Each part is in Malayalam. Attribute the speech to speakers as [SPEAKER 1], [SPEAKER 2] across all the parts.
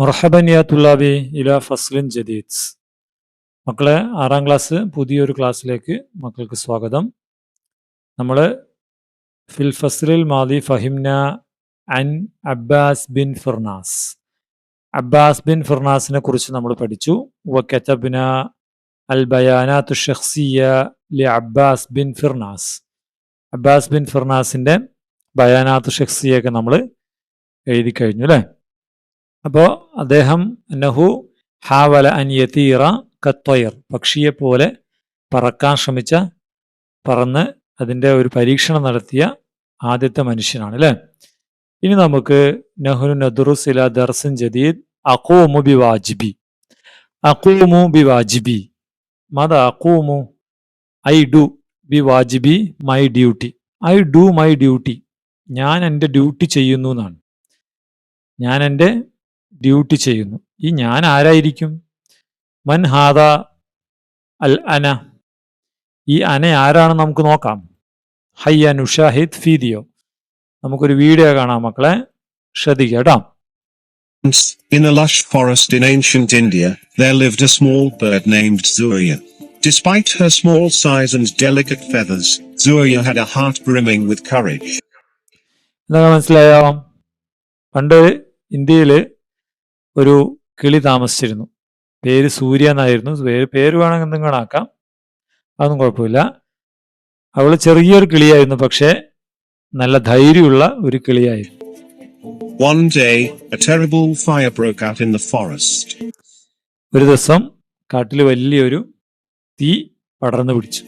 [SPEAKER 1] മർഹബൻ യാ തുല്ലാബി ഇല ഫസ്ലിൻ ജദീദ്. മക്കളെ ആറാം ക്ലാസ് പുതിയൊരു ക്ലാസ്സിലേക്ക് മക്കൾക്ക് സ്വാഗതം. നമ്മൾ ഫിൽ ഫസ്ലിൽ മാദി ഫഹിംന അൻ Abbas bin Firnas. Abbas bin ഫിർനാസിനെ കുറിച്ച് നമ്മൾ പഠിച്ചു. വ വക്കത്തബ്ന അൽ ബയാനാത്തു ഷെഹ്സിയ ലി Abbas bin Firnas. Abbas bin ഫിർനാസിന്റെ ബയാനാത്തു ഷെഹ്സിയൊക്കെ നമ്മൾ എഴുതി കഴിഞ്ഞു അല്ലേ? അപ്പോൾ അദ്ദേഹം നഹു ഹാവല അൻ യതീറ കത്വയർ പക്ഷിയെ പോലെ പറക്കാൻ ശ്രമിച്ച പറന്ന് അതിന്റെ ഒരു പരീക്ഷണം നടത്തിയ ആദ്യത്തെ മനുഷ്യനാണ് അല്ലേ? ഇനി നമുക്ക് നഹുനു നദുറുസില ദർസൻ ജദീദ് അക്കൂമു ബി വാജിബി അക്കൂമു ബി വാജിബി മത അക്കൂമു ഐ ഡു ബി വാജിബി my duty. I do my duty. ഞാൻ എന്റെ ഡ്യൂട്ടി ചെയ്യുന്നു എന്നാണ്. ഞാൻ എന്റെ ഡ്യൂട്ടി ചെയ്യുന്നു ഈ ഞാൻ ആരായിരിക്കും മൻ ഹാദ അൽ അന ഈ അന ആരാണെന്ന് നമുക്ക് നോക്കാം ഹയ്യ നുഷാഹിദ് ഫീദിയോ നമുക്കൊരു വീഡിയോ കാണാം മക്കളെ
[SPEAKER 2] ശ്രദ്ധിക്കാം in a lush forest in ancient India, there lived a small bird named Zuya. Despite her small size and delicate feathers, Zuya had a heart brimming with courage.
[SPEAKER 1] എന്തൊക്കെ മനസ്സിലായോ പണ്ട് ഇന്ത്യയിൽ ഒരു കിളി താമസിച്ചിരുന്നു. പേര് സൂര്യ എന്നായിരുന്നു. പേര് പേര് വേണമെങ്കിൽ നിങ്ങളാക്കാം അതൊന്നും കുഴപ്പമില്ല. അവൾ ചെറിയൊരു കിളിയായിരുന്നു പക്ഷേ നല്ല ധൈര്യമുള്ള ഒരു കിളിയായിരുന്നു.
[SPEAKER 2] One day, a terrible fire broke out in the forest.
[SPEAKER 1] ഒരു ദിവസം കാട്ടിൽ വലിയൊരു തീ പടർന്നു പിടിച്ചു.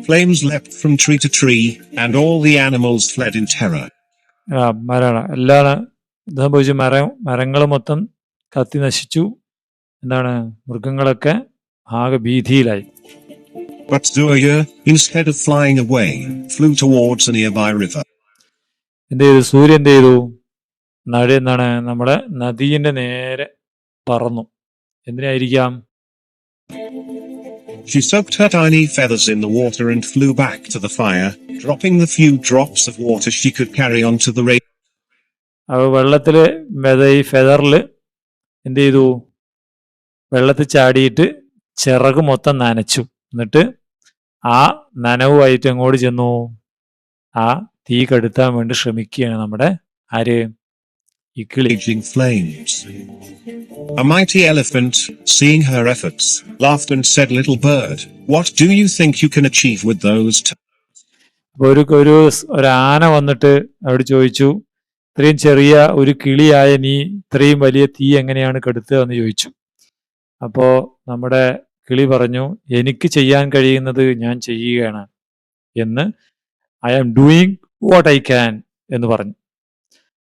[SPEAKER 2] Flames leapt from tree to tree, and all the animals fled in terror.
[SPEAKER 1] ആ, മരം എല്ലാ ഇത് മരം മരങ്ങൾ മൊത്തം കത്തി നശിച്ചു എന്താണ് മൃഗങ്ങളൊക്കെ ആകെ ഭീതിയിലായി
[SPEAKER 2] But Zurya, instead of flying away, flew towards a nearby river.
[SPEAKER 1] എന്ത് ചെയ്തു സൂര്യൻ എന്ത് ചെയ്തു നടി എന്താണ് നമ്മുടെ നദീന്റെ നേരെ പറന്നു എന്തിനായിരിക്കാം
[SPEAKER 2] She soaked her tiny feathers in the water and flew back to the fire, dropping the few drops of water she could carry onto the rain.
[SPEAKER 1] അവ വെള്ളത്തിൽ മെത ഈ ഫെദറിൽ എന്ത് ചെയ്തു വെള്ളത്തിൽ ചാടിയിട്ട് ചിറക് മൊത്തം നനച്ചു എന്നിട്ട് ആ നനവുമായിട്ട് എങ്ങോട്ട് ചെന്നു ആ തീ കെടുത്താൻ വേണ്ടി ശ്രമിക്കുകയാണ് നമ്മുടെ ആര് ഈ കിളി.
[SPEAKER 2] A mighty elephant, seeing her efforts, laughed and said, Little bird, what do you think you can achieve with those?
[SPEAKER 1] ഒരു ഒരു ഒരു ആന വന്നിട്ട് അവിടെ ചോദിച്ചു ഇത്രയും ചെറിയ ഒരു കിളിയായ നീ ഇത്രയും വലിയ തീ എങ്ങനെയാണ് കെടുത്തുക എന്ന് ചോദിച്ചു അപ്പോ നമ്മുടെ കിളി പറഞ്ഞു എനിക്ക് ചെയ്യാൻ കഴിയുന്നത് ഞാൻ ചെയ്യുകയാണ് എന്ന് I am doing what I can എന്ന് പറഞ്ഞു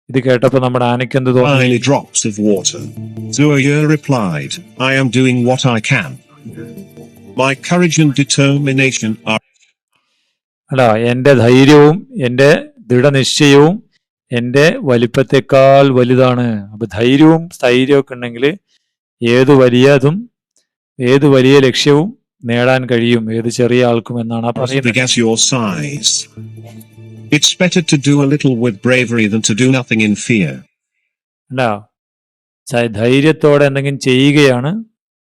[SPEAKER 1] ഇത് കേട്ടപ്പോ നമ്മുടെ ആനയ്ക്ക് എന്ത് തോന്നി
[SPEAKER 2] Tiny drops of water. Zurya replied, I am doing what I can. My courage and determination are
[SPEAKER 1] അല്ല എന്റെ ധൈര്യവും എന്റെ ദൃഢനിശ്ചയവും എന്റെ വലിപ്പത്തെക്കാൾ വലുതാണ്. അപ്പോൾ ധൈര്യവും സ്ഥൈര്യവും ഒക്കെ ഉണ്ടെങ്കിൽ ഏത് വലിയതും ഏത് വലിയ ലക്ഷ്യവും നേടാൻ കഴിയും. ഏത് ചെറിയ ആൾക്കും എന്നാണ് പറയുന്നത്.
[SPEAKER 2] big as your size. It's better to do a little with bravery than to do nothing in fear.
[SPEAKER 1] അല്ല ച- ധൈര്യത്തോടെ എന്തെങ്കിലും ചെയ്യുകയാണ്.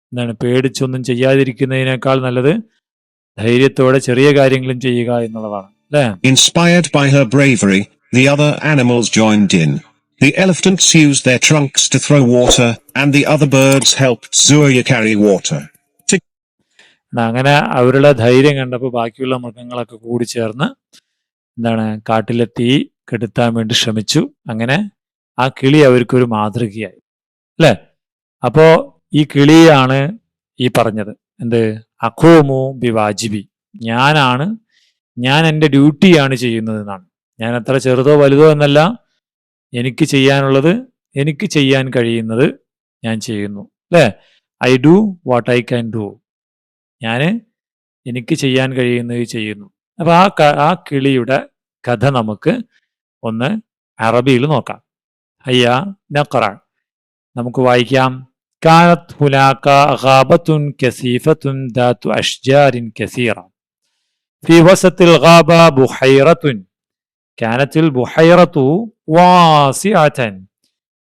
[SPEAKER 1] എന്താണ്? പേടിച്ചൊന്നും ചെയ്യാതിരിക്കുന്നതിനേക്കാൾ നല്ലത് ധൈര്യത്തോടെ ചെറിയ കാര്യങ്ങളും ചെയ്യുക എന്നുള്ളതാണ്. അല്ലേ?
[SPEAKER 2] By her bravery the other animals joined in. The elephants used their trunks to throw water, and the other birds helped Zuya carry water.
[SPEAKER 1] അങ്ങനെ അവരുടെ ധൈര്യം കണ്ടപ്പോൾ ബാക്കിയുള്ള മൃഗങ്ങളൊക്കെ കൂടി ചേർന്ന് എന്താണ് കാട്ടിലെ തീ കെടുത്താൻ വേണ്ടി ശ്രമിച്ചു. അങ്ങനെ ആ കിളി അവർക്കൊരു മാതൃകയായി. അല്ലേ? അപ്പോ ഈ കിളിയാണ് ഈ പറഞ്ഞത്. എന്ത്? അഖോമോ ബി വാജിബി ഞാനാണ് ഞാൻ എന്റെ ഡ്യൂട്ടിയാണ് ചെയ്യുന്നത് എന്നാണ് ഞാൻ അത്ര ചെറുതോ വലുതോ എന്നല്ല എനിക്ക് ചെയ്യാനുള്ളത് എനിക്ക് ചെയ്യാൻ കഴിയുന്നത് ഞാൻ ചെയ്യുന്നു അല്ലേ I do what I can do ഞാൻ എനിക്ക് ചെയ്യാൻ കഴിയുന്നത് ചെയ്യുന്നു അപ്പൊ ആ ക- ആ കിളിയുടെ കഥ നമുക്ക് ഒന്ന് അറബിയിൽ നോക്കാം അയ്യ നഖറ നമുക്ക് വായിക്കാം كانت هناك غابة كثيفة ذات أشجار كثيرة في وسط الغابة بحيرة كانت البحيرة واسعة.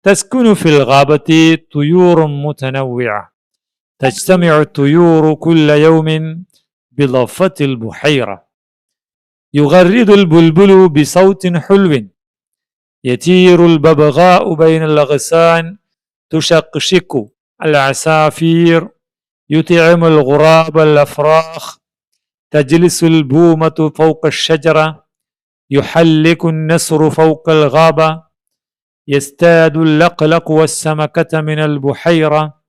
[SPEAKER 1] تسكن في الغابة طيور متنوعة. تجتمع الطيور كل يوم بضفة البحيرة. يغرد البلبل بصوت حلو. يطير الببغاء بين الأغصان. تشقشق العصافير يطعم الغراب الأفراخ. تجلس البومة فوق الشجرة. يحلق النسر فوق الغابة يستاد اللقلق والسمكة من البحيرة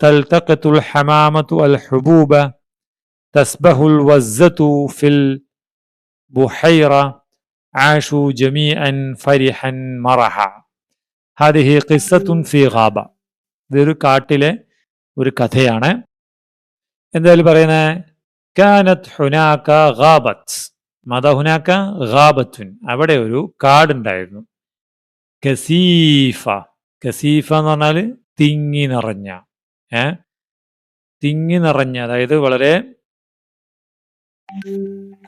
[SPEAKER 1] تلتقط الحمامة الحبوب تسبح الوزة في البحيرة عاشوا جميعا فرحا مرحا هذه قصة في غابة ഇതൊരു കാട്ടിലെ ഒരു കഥയാണ് എന്തായാലും പറയുന്നത് കാനത്ത് ഹുനാക്ക ഗാബത്ത് മത ഖാബത്തുൻ അവിടെ ഒരു കാടുണ്ടായിരുന്നു. കസീഫ കസീഫ എന്ന് പറഞ്ഞാൽ തിങ്ങി നിറഞ്ഞ. ഏ? തിങ്ങി നിറഞ്ഞ അതായത് വളരെ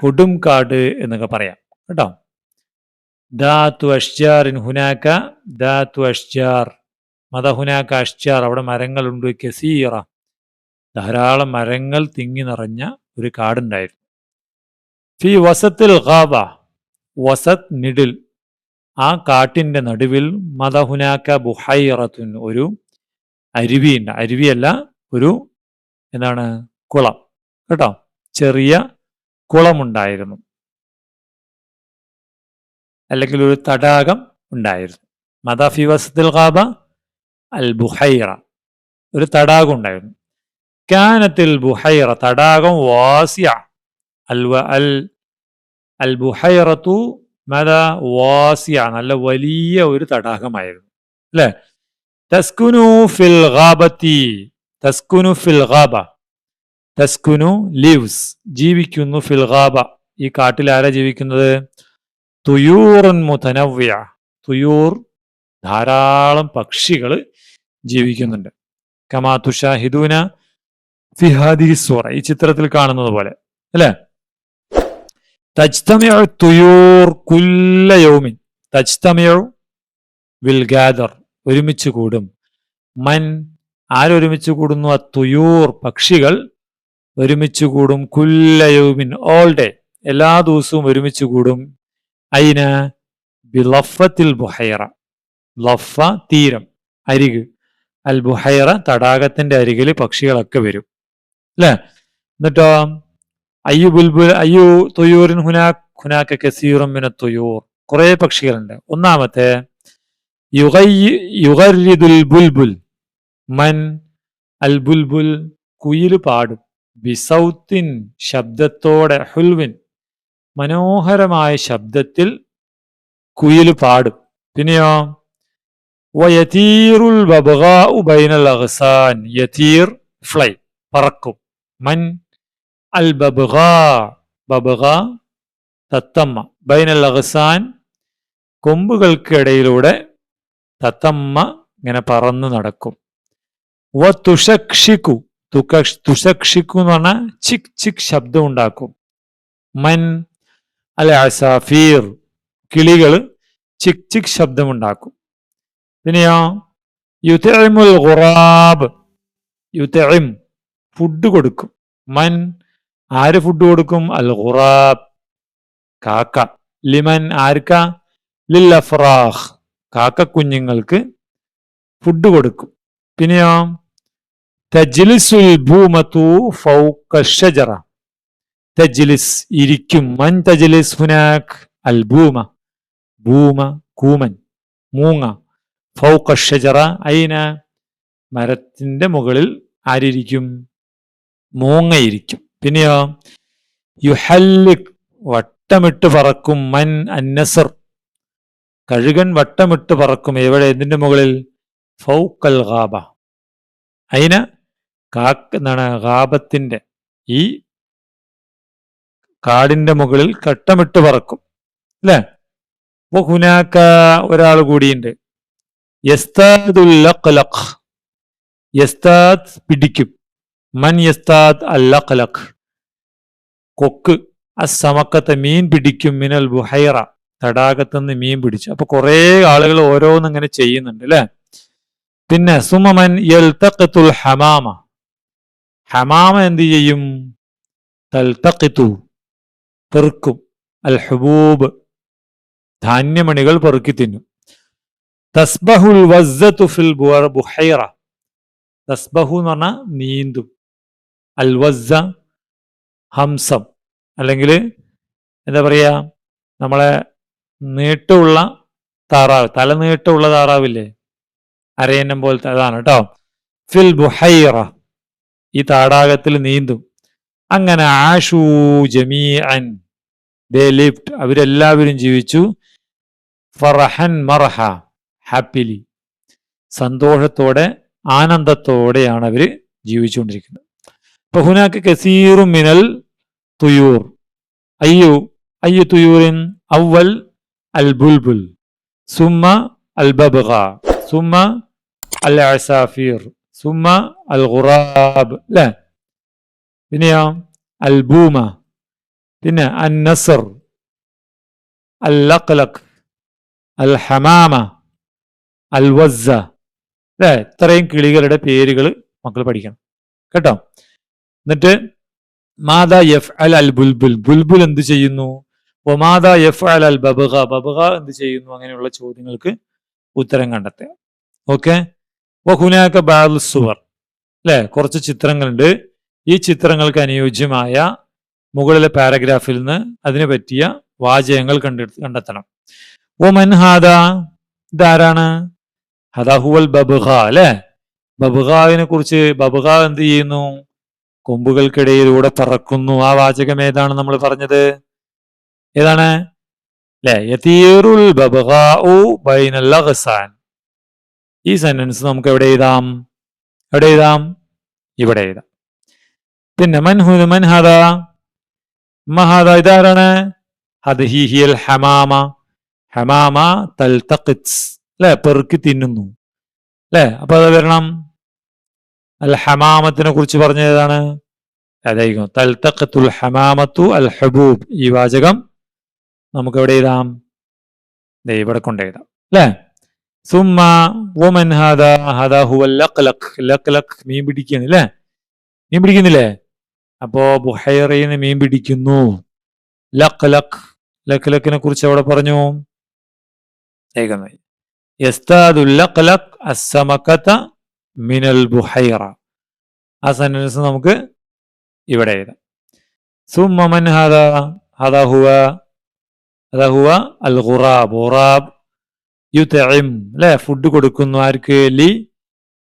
[SPEAKER 1] കൊടും കാട് എന്നൊക്കെ പറയാം. കേട്ടോ? ദാത്തു അഷ്ജാറിൻ ഹുനാക്ക ദാത്തു അഷ്ജാർ മതഹുനാക്ക അഷ്ജാർ. അവിടെ മരങ്ങളുണ്ട്. കസീറ ധാരാളം മരങ്ങൾ തിങ്ങി നിറഞ്ഞ ഒരു കാടുണ്ടായിരുന്നു. ഫി വസത്തിൽ ഗാബ വസത് മിഡിൽ ആ കാട്ടിന്റെ നടുവിൽ മദഹുനാക്ക ബുഹൈറത്തുൻ ഒരു അരുവിയുണ്ട്. അരുവിയല്ല ഒരു എന്താണ് കുളം. കേട്ടോ? ചെറിയ കുളമുണ്ടായിരുന്നു. അല്ലെങ്കിൽ ഒരു തടാകം ഉണ്ടായിരുന്നു. മദഫി വസത്തിൽ ഗാബ അൽ ബുഹൈറ. ഒരു തടാകം ഉണ്ടായിരുന്നു. കാനത്തിൽ ബുഹൈറ തടാകം വാസിയ. അൽ അൽ അൽ ബുഹൈറത്തു വാസിയ. നല്ല വലിയ ഒരു തടാകമായിരുന്നു. അല്ലെ? തസ്കുനു ഫിൽ ഗാബത്തി. തസ്കുനു ഫിൽ ഗാബ. തസ്കുനു ലിവ്സ്. ജീവിക്കുന്നു ഫിൽ ഗാബ. ഈ കാട്ടിൽ ആരാ ജീവിക്കുന്നത്? തുയൂറുൻ മുതനവ്യ തുയൂർ ധാരാളം പക്ഷികൾ ജീവിക്കുന്നുണ്ട്. കമാ തുഷാഹിദൂന ഫിഹാദി സൂറ. ഈ ചിത്രത്തിൽ കാണുന്നത് പോലെ. അല്ലെ? തജ്തമിഉ തുയൂർ കുല്ല യൗമിൻ തജ്തമിഉ വിൽ ഗാദർ ഒരുമിച്ച് കൂടും. മൻ ആരൊരുമിച്ച് കൂടുന്നു? ആ തുയൂർ പക്ഷികൾ ഒരുമിച്ച് കൂടും കുല്ല യൗമിൻ ഓൾ ഡേ എല്ലാ ദിവസവും ഒരുമിച്ച് കൂടും. അയിന്? ബിലഫത്തിൽ ബുഹൈറ. ലഫ തീരം അരിക്. അൽ ബുഹൈറ തടാകത്തിന്റെ അരികിൽ പക്ഷികളൊക്കെ വരും. അല്ലേ? എന്നിട്ടോ? അയ്യു ബുൽബുൽ അയ്യു തൊയ്യൂറിൻ ഹുനാ ഹുനാക്ക കസീറും മിന തൊയ്യൂർ കുറെ പക്ഷികളുണ്ട്. ഒന്നാമത്തെ യുഗരിദുൽ ബുൽബുൽ. മൻ അൽ ബുൽബുൽ കുയിൽ പാടും. ബിസൗത്തിൻ ശബ്ദത്തോടെ ഹുൽവിൻ മനോഹരമായ ശബ്ദത്തിൽ കുയിൽ പാടും. പിന്നെയോ വയതീറുൽ ബൈനൽ അഗ്സാൻ. യതീർ ഫ്ലൈ പറക്കും. മൻ അൽ ബബഗാ ബബഗാ തത്തമ്മ. ബൈനൽ അഹസാൻ കൊമ്പുകൾക്കിടയിലൂടെ തത്തമ്മ ഇങ്ങനെ പറന്നു നടക്കും. വ തുഷക്ഷിക്കു തുകഷ് തുഷക്ഷിക്കു എന്ന് പറഞ്ഞാൽ ചിക് ചിക് ശബ്ദം ഉണ്ടാക്കും. മൻ അൽ അസാഫീർ കിളികൾ ചിക് ചിക് ശബ്ദമുണ്ടാക്കും പിന്നെയോ യുതഇമുൽ ഖുറാബ് യുതഇം ഫുഡ് കൊടുക്കും. മൻ ആര് ഫുഡ് കൊടുക്കും? അൽ ഖുറാബ്. കാക്ക. ലിമൻ ആർക്ക? ലിൽ അഫ്രാഹ്. കാക്ക കുഞ്ഞുങ്ങൾക്ക് ഫുഡ് കൊടുക്കും. പിന്നെയോ? തജ്ലിസുൽ ഭൂമത്തു ഫൗക ഷജറ. തജ്ലിസ് ഇരിക്കും. മൻ തജ്ലിസ് ഹുനാക്? അൽ ഭൂമ. ഭൂമ കൂമൻ മൂങ്ങ. ഫൗക ഷജറ. അയിന? മരത്തിന്റെ മുകളിൽ ആരിയിരിക്കും മൂങ്ങയിരിക്കും പിന്നെയോ യുഹല്ലിക് വട്ടമിട്ട് പറക്കും മൻ അന്നസർ. കഴുകൻ വട്ടമിട്ട് പറക്കും എവിടെ? എന്തിന്റെ മുകളിൽ? ഫൗക്കൽ ഗാബ അതിന് കാക്ക എന്നാണ് ഗാബത്തിന്റെ ഈ കാടിന്റെ മുകളിൽ കട്ടമിട്ട് പറക്കും. അല്ലേ? അപ്പൊ ഹുനാക്ക ഒരാൾ കൂടിയുണ്ട്. യസ്താദ് പിടിക്കും. മൻ യസ്താദ് അല്ലഖലഖ് കൊക്ക്. അസമക്കത്തെ മീൻ പിടിക്കും മിനൽ ബുഹൈറ. തടാകത്ത് നിന്ന് മീൻ പിടിച്ചു. അപ്പൊ കുറെ ആളുകൾ ഓരോന്നും ഇങ്ങനെ ചെയ്യുന്നുണ്ട് അല്ലെ പിന്നെ സുമമൻ യൽതഖത്തുൽ ഹമാമ. ഹമാമ എന്ത് ചെയ്യും? തൽതഖിത്തു പെറുക്കും. അൽ ഹബൂബ്. ധാന്യമണികൾ പെറുക്കി തിന്നു. തസ്ബഹുൽ വസ്സത്തു ഫിൽ ബുഹൈറ. തസ്ബഹു എന്ന് പറഞ്ഞാൽ നീന്തും. അൽ വസ്സ ഹംസം. അല്ലെങ്കിൽ എന്താ പറയുക നമ്മളെ നീട്ടമുള്ള താറാവ് തല നീട്ടമുള്ള താറാവില്ലേ? അരയന്നം പോലത്തെ അതാണ് കേട്ടോ ഫിൽ ബുഹൈറ. ഈ താടാകത്തിൽ നീന്തും. അങ്ങനെ ആഷൂ ജമീഅൻ. They lived. അവരെല്ലാവരും ജീവിച്ചു. ഫറഹൻ മറഹ. ഹാപ്പിലി. സന്തോഷത്തോടെ ആനന്ദത്തോടെയാണ് അവർ ജീവിച്ചുകൊണ്ടിരിക്കുന്നത്. ഇപ്പൊ ഹുനാക്ക് കസീറും മിനൽ തുയൂർ. അയ്യു അയ്യു തുയൂറിൻ? അവൽ അൽ ബുൽബുൽ. സുമ്മ അൽ ബബ്ഗ. സുമ്മ അൽ അസാഫീർ. സുമ അൽ ഖുറാബ്. അല്ലേ പിന്നെയോ അൽ ബൂമ. പിന്നെ അൻ നസർ. അൽ ലഖ്ലഖ്. അൽ ഹമാമ. അൽ വസ്സ. അല്ലേ ഇത്രയും കിളികളുടെ പേരുകൾ മക്കൾ പഠിക്കണം. കേട്ടോ? എന്നിട്ട് മാതാ എഫ് അൽ അൽ ബുൽബുൽ ബുൽബുൽ എന്ത് ചെയ്യുന്നു? ഒമാതാ എഫ് അൽ അൽ ബബഹ ബബഹ എന്ത് ചെയ്യുന്നു? അങ്ങനെയുള്ള ചോദ്യങ്ങൾക്ക് ഉത്തരം കണ്ടെത്തുക. ഓക്കെ? ഹുനാക്ക ബാൽ സുവർ. അല്ലെ? കുറച്ച് ചിത്രങ്ങളുണ്ട്. ഈ ചിത്രങ്ങൾക്ക് അനുയോജ്യമായ മുകളിലെ പാരഗ്രാഫിൽ നിന്ന് അതിനെ പറ്റിയ വാചകങ്ങൾ കണ്ടെടുത്ത് കണ്ടെത്തണം. ഓ മൻഹാദ ഇതാരാണ്? ഹദാഹുവൽ ബബുഹ അല്ലെ? ബബുഹാവിനെ കുറിച്ച് ബബുഹ എന്ത് ചെയ്യുന്നു? കൊമ്പുകൾക്കിടയിലൂടെ പറക്കുന്നു. ആ വാചകം ഏതാണ് നമ്മൾ പറഞ്ഞത്? ഏതാണ്? യതീറുൽ ബൈനൽ ഈ സെന്റൻസ് നമുക്ക് എവിടെ എഴുതാം? എവിടെ എഴുതാം? ഇവിടെ എഴുതാം. പിന്നെ മൻഹു മൻഹദ മഹാദ ഇതാരാണ്? ഹമാമ. ഹമാമ തൽതഖിത്സ്. അല്ലെ പെറുക്കി തിന്നുന്നു. അല്ലെ അപ്പൊ അത് വരണം. അൽ ഹമാമത്തിനെ കുറിച്ച് പറഞ്ഞതാണ് അതായിരിക്കും. തൽതഖത്തുൽ ഹമാമത്തു അൽ ഹബൂബ്. ഈ വാചകം നമുക്ക് എവിടെ എഴുതാം? ദേ ഇവിടെ കൊണ്ടെഴുതാം. അല്ലേ? സുമ്മ ഓമൻ ഹദ ഹദ ഹുവൽ മീൻ പിടിക്കുകയാണ് അല്ലേ? മീൻ പിടിക്കുന്നില്ലേ? അപ്പോ ബുഹൈറയിൽ നിന്ന് മീൻ പിടിക്കുന്നു. ലക് ലക് ലക് ലക്കിനെ കുറിച്ച് അവിടെ പറഞ്ഞു. ഏകമായി. യസ്താദുൽ ലക് മിനൽ ബുഹൈറ. ആ സെന്റൻസ് നമുക്ക് ഇവിടെ എഴുതാം. സുമൻ മൻ ഹദ ഹാദ ഹുവ ഹുവ അൽ ഖുറാബ്. ഖുറാബ് യുതഇം അല്ലെ? ഫുഡ് കൊടുക്കുന്നു ആർക്ക്? ലി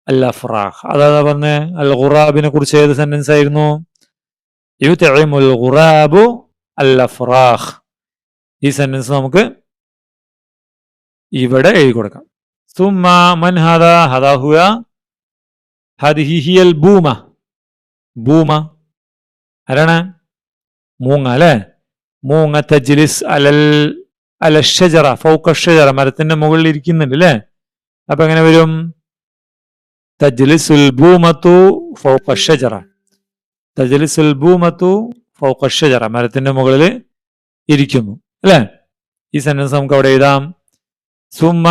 [SPEAKER 1] അൽ അഫ്രാഹ് അതാ പറഞ്ഞ അൽ ഖുറാബിനെ കുറിച്ച് ഏത് സെന്റൻസ് ആയിരുന്നു? യുതഇമുൽ ഖുറാബു അൽ അഫ്രാഹ് ഈ സെന്റൻസ് നമുക്ക് ഇവിടെ എഴുതി കൊടുക്കാം. സുമ്മ മൻ ഹദ ഹദാ ഹുവ ഹദിഹി ഹിയൽ ബൂമ ബൂമ ആരാണ് മൂങ്ങ അല്ലെ മൂങ്ങ തജ്ലിസ് അലൽ അല ഷജറ ഫൗക ഷജറ മരത്തിന്റെ മുകളിൽ ഇരിക്കുന്നുണ്ട് അല്ലേ അപ്പൊ എങ്ങനെ വരും തജ്ലിസുൽ ബൂമത്തു ഫൗക ഷജറ തജ്ലിസുൽ ബൂമത്തു ഫൗക ഷജറ മരത്തിന്റെ മുകളിൽ ഇരിക്കുന്നു അല്ലേ ഈ സെന്റൻസ് നമുക്ക് അവിടെ എഴുതാം. സുമ്മ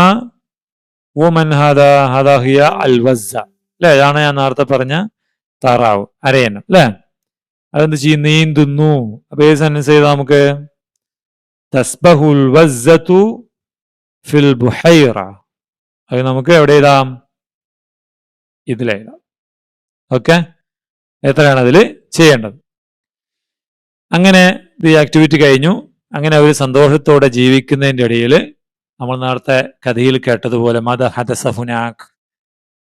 [SPEAKER 1] വുമൻ ഹദ ഹദ ഹിയ അൽ വസ്സ. അല്ലെ അതാണ് ഞാൻ നേരത്തെ പറഞ്ഞ താറാവ് അരയനം അല്ലെ അതെന്ത് ചെയ്യും? നീന്തുന്നു. അപ്പൊ ഏത് സെന്റൻസ് ചെയ്താൽ നമുക്ക്? ഫിൽ ബുഹൈറ. അത് നമുക്ക് എവിടെ എഴുതാം? ഇതിലെഴുതാം ഓക്കെ? എത്രയാണ് അതിൽ ചെയ്യേണ്ടത്. അങ്ങനെ ഈ ആക്ടിവിറ്റി കഴിഞ്ഞു. അങ്ങനെ അവർ സന്തോഷത്തോടെ ജീവിക്കുന്നതിന്റെ ഇടയിൽ നമ്മൾ നേരത്തെ കഥയിൽ കേട്ടതുപോലെ മത ഹദസഫുനാഖ്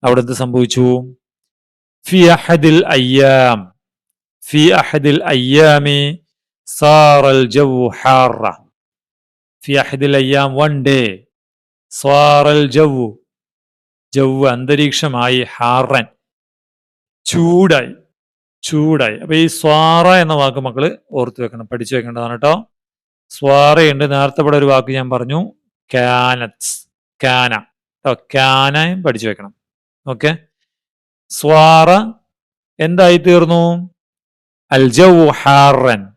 [SPEAKER 1] അവിടെ എന്ത് സംഭവിച്ചു? ഫി അഹദിൽ അയ്യാം. ഫി അഹദിൽ അയ്യാമി സാറൽ ജവു ഫി അഹദിൽ അയ്യാം വൺ ഡേ. സാറൽ ജവു ജവ് അന്തരീക്ഷമായി ഹാറൻ. ചൂടായി. ചൂടായി. അപ്പൊ ഈ സ്വാറ എന്ന വാക്ക് മക്കൾ ഓർത്തു വെക്കണം. പഠിച്ചു വെക്കേണ്ടതാണ് കേട്ടോ. സ്വാറയുണ്ട്. നേരത്തെ ഇവിടെ ഒരു വാക്ക് ഞാൻ പറഞ്ഞു. കാനത്ത് കാന. കേട്ടോ കാനയും പഠിച്ചു വെക്കണം. ഓക്കെ. സ്വാറ എന്തായി തീർന്നു അൽ ജവു ഹാറൻ.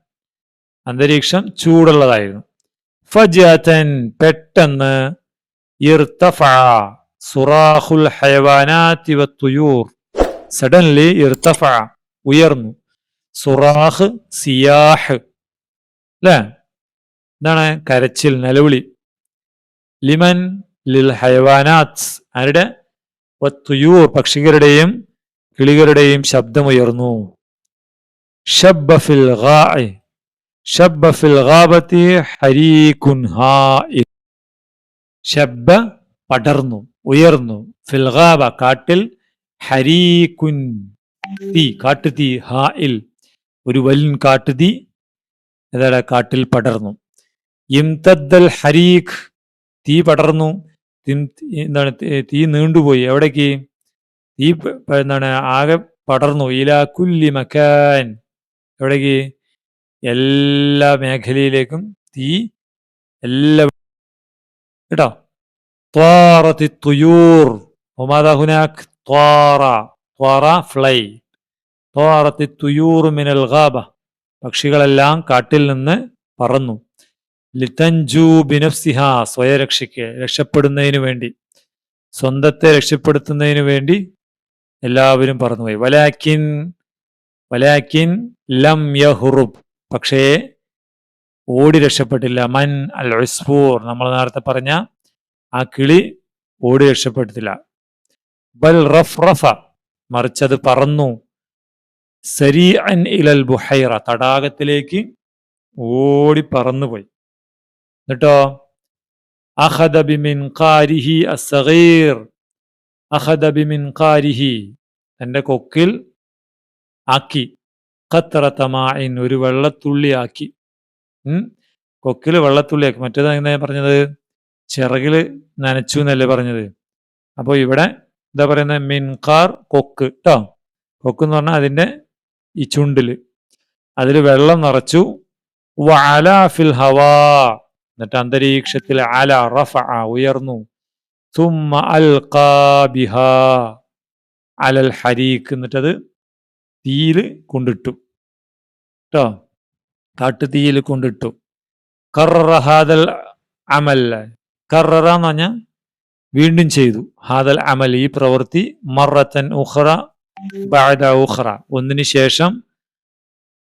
[SPEAKER 1] അന്തരീക്ഷം ചൂടുള്ളതായിരുന്നു. ഫജാത്തൻ പെട്ടെന്ന് ഇർതഫ സുറാഖുൽ ഹയവാനാതി വത്തുയൂർ. സഡൻലി ഇർത്തഫ ഉയർന്നു. സുറാഹ് സിയാഹ്. അല്ലേ എന്താണ്? കരച്ചിൽ നിലവിളി. ലിമൻ ലിൽ ഹയവാനാത്ത് ആരുടെ? വത്തുയൂർ പക്ഷികളുടെയും കിളികളുടെയും ശബ്ദമുയർന്നു. ശബ്ബ ഫിൽ ഗാഇ ഷബ്ബ ഫിൽ ഗാബത്തി ഹരീകുൻ ഹാഇ ഷബ്ബ പടർന്നു ഉയർന്നു. ഫിൽ ഗാബ കാട്ടിൽ ഹരീകുൻ തീ കാട്ടുതീ ഹാഇൽ. ഒരു വലിൻ കാട്ടുതീ ഏതാടാ കാട്ടിൽ പടർന്നു. ഇംതദ്ദൽ ഹരീഖ് തീ പടർന്നു. തിം- എന്താണ് തി- നീണ്ടുപോയി. എവിടേക്ക്? തീ എന്താണ് ആകെ പടർന്നു. ഇലാ കുല്ലി മക്കാൻ എവിടേക്ക്? എല്ലാ മേഖലയിലേക്കും തീ എല്ലാ കേട്ടോ? ത്വാറത്തി തുയൂർ. ഒമാദാഹുനാഖ് ത്വാറ. ത്വാറ ഫ്ലൈ. ത്വാറത്തി തുയൂർ മിനൽ ഗാബ. പക്ഷികളെല്ലാം കാട്ടിൽ നിന്ന് പറന്നു. ലിതഞ്ചു ബിനഫ്സിഹ സ്വയരക്ഷയ്ക്ക് രക്ഷപ്പെടുന്നതിന് വേണ്ടി. സ്വന്തത്തെ രക്ഷപ്പെടുത്തുന്നതിന് വേണ്ടി എല്ലാവരും പറന്നുപോയി. വലാക്കിൻ വലാക്കിൻ ലം യഹുറുബ്. പക്ഷേ ഓടി രക്ഷപ്പെട്ടില്ല. മൻ അൽ ഉസ്ഫൂർ നമ്മൾ നേരത്തെ പറഞ്ഞ ആ കിളി ഓടി രക്ഷപ്പെട്ടില്ല. ബൽ റഫ് റഫ മറിച്ചത് പറന്നു. സരി അൻ ഇലൽ ബുഹൈറ തടാകത്തിലേക്ക് ഓടി പറന്നുപോയി. എന്നിട്ടോ? ബിമിൻഖാരിഹി അസ്സഗീർ. അഖദ ബിമിൻഖാരിഹി. തന്റെ കൊക്കിൽ ആക്കി. ഖത്ര തമാഇൻ ഒരു വെള്ളത്തുള്ളി ആക്കി. കൊക്കിൽ വെള്ളത്തുള്ളി ആക്കി. മറ്റേത് എങ്ങനെ പറഞ്ഞത്? ചിറകിൽ നനച്ചു എന്നല്ലേ പറഞ്ഞത്? അപ്പോൾ ഇവിടെ എന്താ പറയുന്നത്? മിൻകാർ കൊക്ക് കേട്ടോ കൊക്ക് എന്ന് പറഞ്ഞാൽ അതിന്റെ ഈ ചുണ്ടിൽ അതിൽ വെള്ളം നിറച്ചു. വഅല ഫിൽ ഹവാ. എന്നിട്ട് അന്തരീക്ഷത്തിൽ അല റഫ ഉയർന്നു. തുമ്മ അൽ കാബിഹ അലൽ ഹരീക്ക് എന്നിട്ടത് തീയിൽ കൊണ്ടിട്ടു. കേട്ടോ കാട്ടുതീയിൽ കൊണ്ടിട്ടു. കറ ഹാദൽ അമൽ. കറ എന്ന് പറഞ്ഞാൽ വീണ്ടും ചെയ്തു. ഹാദൽ അമൽ ഈ പ്രവൃത്തി മറത്തൻ ഉഹ്റ ബാദ ഉഹ്റ ഒന്നിനു ശേഷം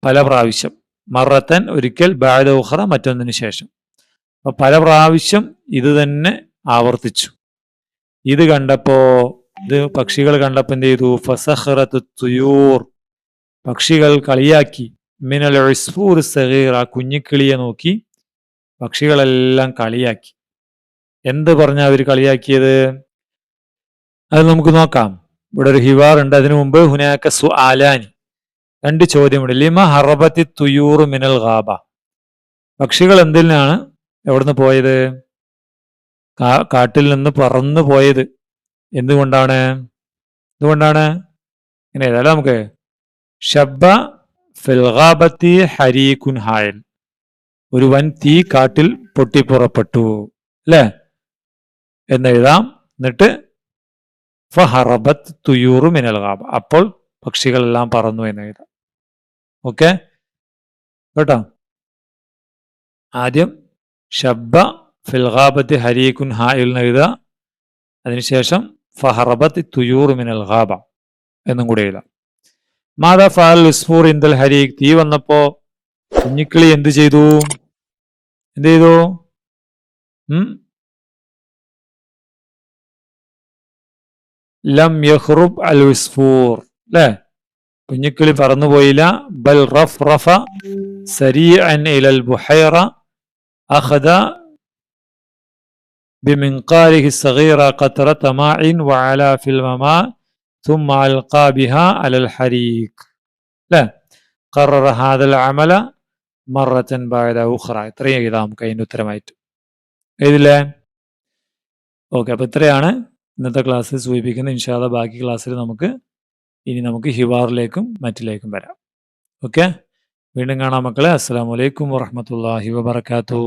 [SPEAKER 1] പല പ്രാവശ്യം. മറത്തൻ ഒരിക്കൽ ബാദ ഉഹ്റ മറ്റൊന്നിനു ശേഷം. അപ്പൊ പല പ്രാവശ്യം ഇത് തന്നെ ആവർത്തിച്ചു. ഇത് കണ്ടപ്പോ ഇത് പക്ഷികൾ കണ്ടപ്പോ എന്ത് ചെയ്തു? ഫസഹറത്ത് തുയൂർ. പക്ഷികൾ കളിയാക്കി. മിനൽ ഒഴിസ്ഫൂർ സഹീർ ആ കുഞ്ഞിക്കിളിയെ നോക്കി പക്ഷികളെല്ലാം കളിയാക്കി. എന്ത് പറഞ്ഞ അവർ കളിയാക്കിയത്? അത് നമുക്ക് നോക്കാം. ഇവിടെ ഒരു ഹിവാർ ഉണ്ട്. അതിനു മുമ്പ് ഹുനാക്ക സു ആലാനി രണ്ട് ചോദ്യമുണ്ട്. ലിമ ഹറബത്തി തുയൂർ മിനൽ ഗാബ. പക്ഷികൾ എന്തിനാണ് എവിടുന്ന് പോയത്? കാട്ടിൽ നിന്ന് പറന്നു പോയത്. എന്തുകൊണ്ടാണ്? എന്തുകൊണ്ടാണ്? ഇങ്ങനെ ഏതായാലും നമുക്ക്. ഷബ്ബ ഫിൽഗാബത്തി ഹരീഖുൻ ഹായൽ ഒരു വൻ തീ കാട്ടിൽ പൊട്ടിപ്പുറപ്പെട്ടു. അല്ലേ? എന്നെഴുതാം എന്നിട്ട് ഫഹറബത്ത് തുയൂറു മിനൽ ഗാബ. അപ്പോൾ പക്ഷികളെല്ലാം പറന്നു എന്ന് എഴുതാം. ഓക്കെ? കേട്ടോ? ആദ്യം ഷബ്ബ ഫിൽഹാബത്ത് ഹരീഖുൻ ഹായിൽ എഴുതുക. അതിനുശേഷം ഫഹറബത്ത് തുയൂർ മിനൽ ഹാബ എന്നും കൂടി എഴുതാം. മാതാ ഫാൽ ഇസ്ഫൂർ ഇന്ദൽ ഹരീഖ് തീ വന്നപ്പോ കുഞ്ഞിക്കിളി എന്ത് ചെയ്തു? എന്ത് ചെയ്തു? ലം യഹ്റുബ് അൽ വിസ്ഫൂർ അല്ലേ? കുഞ്ഞിക്കിളി പറന്നുപോയില്ല. ബൽ റഫ് റഫ സരീഅൻ ഇലൽ ബുഹൈറ അഖദ بمنقاره الصغيرة قطرة ماء وعلى في الماء ثم ألقى بها على الحريق لا قرر هذا العمل مرة بعد أخرى ഇത്രയും എഴുതാം നമുക്ക് അതിൻ്റെ ഉത്തരമായിട്ട് എഴുതില്ലേ ഓക്കെ അപ്പൊ ഇത്രയാണ് ഇന്നത്തെ ക്ലാസ്സിൽ സൂചിപ്പിക്കുന്നത് ഇൻഷാല്ല ബാക്കി ക്ലാസ്സിൽ നമുക്ക് ഇനി നമുക്ക് ഹിവാറിലേക്കും മറ്റിലേക്കും വരാം ഓക്കെ വീണ്ടും കാണാം മക്കളെ. അസ്സാം വലൈക്കും വാഹമത്തല്ലാഹി വബർക്കാത്തു